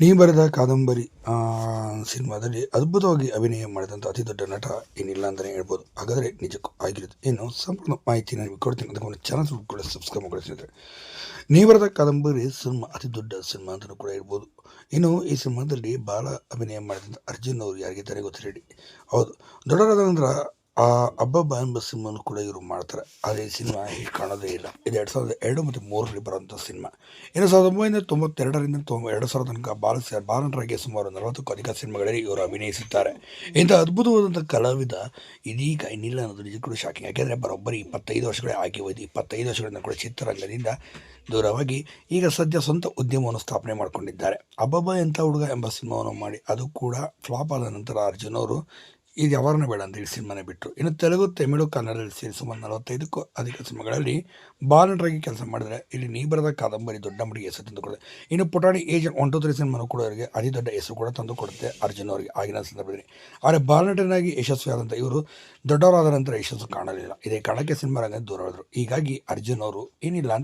ನೀ ಬರೆದ ಕಾದಂಬರಿ ಸಿನಿಮಾದಲ್ಲಿ ಅದ್ಭುತವಾಗಿ ಅಭಿನಯ ಮಾಡಿದಂಥ ಅತಿ ದೊಡ್ಡ ನಟ ಏನಿಲ್ಲ ಅಂತಲೇ ಹೇಳ್ಬೋದು. ಹಾಗಾದರೆ ನಿಜಕ್ಕೂ ಆಗಿರುತ್ತೆ ಏನು? ಸಂಪೂರ್ಣ ಮಾಹಿತಿ ನಿಮಗೆ ಕೊಡ್ತೀನಿ. ಅದಕ್ಕೆ ಚಾನಲ್ ಕೂಡ ಸಬ್ಸ್ಕ್ರೈಬ್ ಮಾಡಿಸಿದ್ರೆ ನೀ ಬರೆದ ಕಾದಂಬರಿ ಸಿನಿಮಾ, ಅತಿ ದೊಡ್ಡ ಸಿನಿಮಾ ಅಂತಲೂ ಕೂಡ ಹೇಳ್ಬೋದು. ಇನ್ನು ಈ ಸಿನಿಮಾದಲ್ಲಿ ಭಾಳ ಅಭಿನಯ ಮಾಡಿದಂಥ ಅರ್ಜುನ್ ಅವರು ಯಾರಿಗೆ ಗೊತ್ತಿರಲಿ? ಹೌದು. ದೊಡ್ಡವರಾದ ನಂತರ ಆ ಅಬ್ಬಬ್ಬ ಎಂಬ ಸಿನಿಮಾನು ಕೂಡ ಇವರು ಮಾಡ್ತಾರೆ. ಆದರೆ ಈ ಸಿನಿಮಾ ಹೀಗೆ ಕಾಣೋದೇ ಇಲ್ಲ. ಇದು ಎರಡು ಸಾವಿರದ ಎರಡು ಮತ್ತು ಮೂರರಲ್ಲಿ ಬರುವಂಥ ಸಿನಿಮಾ. ಎರಡು ಸಾವಿರದ ಒಂಬೈನೂರ ತೊಂಬತ್ತೆರಡರಿಂದ ತೊಂಬ ಎರಡು ಸಾವಿರದ ತನಕ ಬಾಲ ಬಾಲನಟರಾಗಿ ಸುಮಾರು ನಲವತ್ತಕ್ಕೂ ಅಧಿಕ ಸಿನಿಮಾಗಳಲ್ಲಿ ಇವರು ಅಭಿನಯಿಸುತ್ತಾರೆ. ಇಂಥ ಅದ್ಭುತವಾದಂಥ ಕಲಾವಿದ ಇದೀಗ ಇನ್ನಿಲ್ಲ ಅನ್ನೋದು ನಿಜಕ್ಕೂ ಶಾಕಿಂಗ್ ಯಾಕೆಂದರೆ ಬರೋಬ್ಬರಿ ಇಪ್ಪತ್ತೈದು ವರ್ಷಗಳೇ ಆಗಿ ಹೋಯ್ತು. ಇಪ್ಪತ್ತೈದು ವರ್ಷಗಳಿಂದ ಕೂಡ ಚಿತ್ರರಂಗದಿಂದ ದೂರವಾಗಿ ಈಗ ಸದ್ಯ ಸ್ವಂತ ಉದ್ಯಮವನ್ನು ಸ್ಥಾಪನೆ ಮಾಡಿಕೊಂಡಿದ್ದಾರೆ. ಅಬ್ಬಬ್ಬ ಎಂಥ ಹುಡುಗ ಎಂಬ ಸಿನಿಮಾವನ್ನು ಮಾಡಿ ಅದು ಕೂಡ ಫ್ಲಾಪ್ ಆದ ನಂತರ ಅರ್ಜುನ್ ಅವರು ಇದು ಯಾವಾರನೇ ಬೇಡ ಅಂತೇಳಿ ಸಿನಿಮಾನೆ ಬಿಟ್ಟರು ಇನ್ನು ತೆಲುಗು, ತಮಿಳು, ಕನ್ನಡದಲ್ಲಿ ಸೇರಿ ಸುಮಾರು ನಲವತ್ತೈದಕ್ಕೂ ಅಧಿಕ ಸಿನಿಮಾಗಳಲ್ಲಿ ಬಾಲನಟರಾಗಿ ಕೆಲಸ ಮಾಡಿದರೆ ಇಲ್ಲಿ ನೀ ಬರೆದ ಕಾದಂಬರಿ ದೊಡ್ಡ ಮಟ್ಟಿಗೆ ಹೆಸರು ತಂದು ಕೊಡುತ್ತೆ ಇನ್ನು ಪುಟಾಣಿ ಏಜೆಂಟ್ ಒನ್ ಟು ತ್ರೀ ಸಿನಿಮಾನು ಕೂಡ ಅವರಿಗೆ ಅತಿ ದೊಡ್ಡ ಹೆಸರು ಕೂಡ ತಂದು ಕೊಡುತ್ತೆ ಅರ್ಜುನ್ ಅವರಿಗೆ ಆಗಿನ ಸಂದರ್ಭದಲ್ಲಿ. ಆದರೆ ಬಾಲನಟನಾಗಿ ಯಶಸ್ವಿಯಾದಂಥ ಇವರು ದೊಡ್ಡವರಾದ ನಂತರ ಯಶಸ್ಸು ಕಾಣಲಿಲ್ಲ. ಇದೇ ಕಾರಣಕ್ಕೆ ಸಿನಿಮಾ ರಂಗ ದೂರ ಹೋದರು ಹೀಗಾಗಿ ಅರ್ಜುನ್ ಅವರು ಏನಿಲ್ಲ ಅಂತ